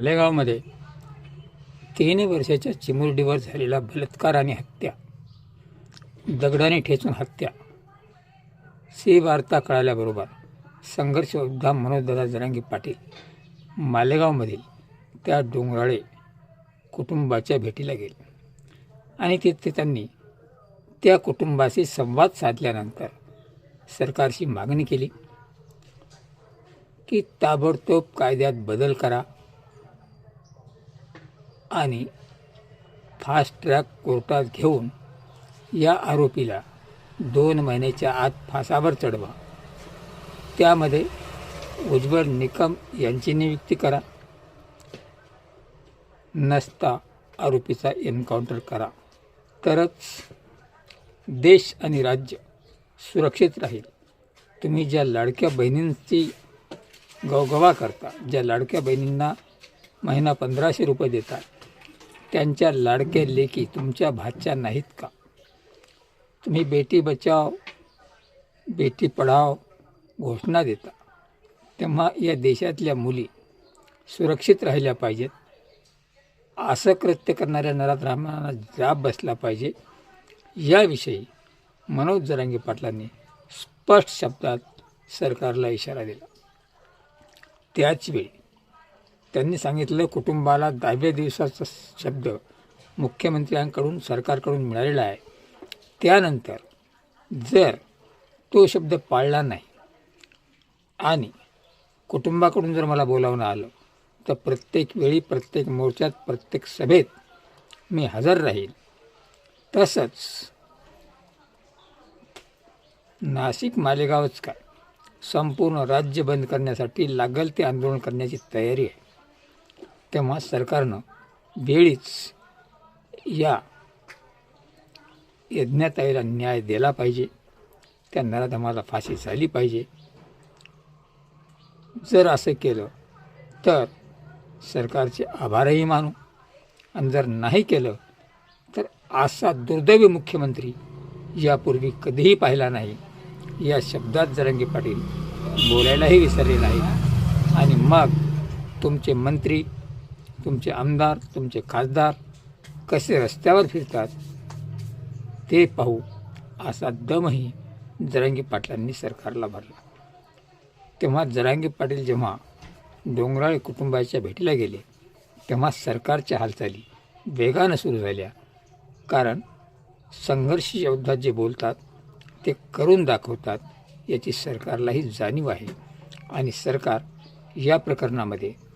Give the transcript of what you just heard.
मालेगावमध्ये तीन वर्षाच्या चिमुरडीवर झालेला बलात्कार आणि हत्या दगडाने ठेचून हत्या सी वार्ता कळाल्याबरोबर संघर्ष योद्धा मनोजदादा जरांगी पाटील मालेगावमधील त्या डोंगराळे कुटुंबाच्या भेटीला गेले आणि तिथे त्यांनी त्या कुटुंबाशी संवाद साधल्यानंतर सरकारशी मागणी केली की ताबडतोब कायद्यात बदल करा. आणि फास्ट ट्रॅक कोर्टात घेऊन या आरोपीला दोन महिन्याच्या आत फासावर चढवा. त्यामध्ये उज्ज्वल निकम यांची नियुक्ती करा. नसता आरोपीचा एन्काउंटर करा. तरच देश आणि राज्य सुरक्षित राहील. तुम्ही ज्या लाडक्या बहिणींची गवगवा करता ज्या लाडक्या बहिणींना महिना पंधराशे रुपये देतात त्यांच्या लाडक्या लेकी तुमच्या भाच्या नाहीत का? तुम्ही बेटी बचाव बेटी पढाव घोषणा देता. तेव्हा या देशातल्या मुली सुरक्षित राहिल्या पाहिजेत. असं कृत्य करणाऱ्या नराधमांना जाब बसला पाहिजे. याविषयी मनोज जरांगे पाटलांनी स्पष्ट शब्दात सरकारला इशारा दिला. त्याचवेळी त्यांनी सांगितलं कुटुंबाला दहाव्या दिवसाचा शब्द मुख्यमंत्र्यांकडून सरकारकडून मिळालेला आहे. त्यानंतर जर तो शब्द पाळला नाही आणि कुटुंबाकडून जर मला बोलावणं आलं तर प्रत्येक वेळी प्रत्येक मोर्चात प्रत्येक सभेत मी हजर राहील तसंच नाशिक मालेगावच काय संपूर्ण राज्य बंद करण्यासाठी लागल ते आंदोलन करण्याची तयारी आहे. तेव्हा सरकारनं वेळीच या यज्ञताईला न्याय दिला पाहिजे. त्या नराधमाला फाशी झाली पाहिजे. जर असं केलं तर सरकारचे आभारही मानू. आणि जर नाही केलं तर असा दुर्दैवी मुख्यमंत्री यापूर्वी कधीही पाहिला नाही. या शब्दात जरंगी पाटील बोलायलाही विसरले नाही आणि मग तुमचे मंत्री तुमचे आमदार तुमचे खासदार कसे रस्त्यावर फिरतात ते पाहू असा दमही जरांगी पाटलांनी सरकारला भरला. तेव्हा जरांगी पाटील जेव्हा डोंगराळ कुटुंबाच्या भेटीला गेले तेव्हा सरकारच्या हालचाली वेगानं सुरू झाल्या. कारण संघर्ष योद्धा जे बोलतात ते करून दाखवतात याची सरकारलाही जाणीव आहे. आणि सरकार या प्रकरणामध्ये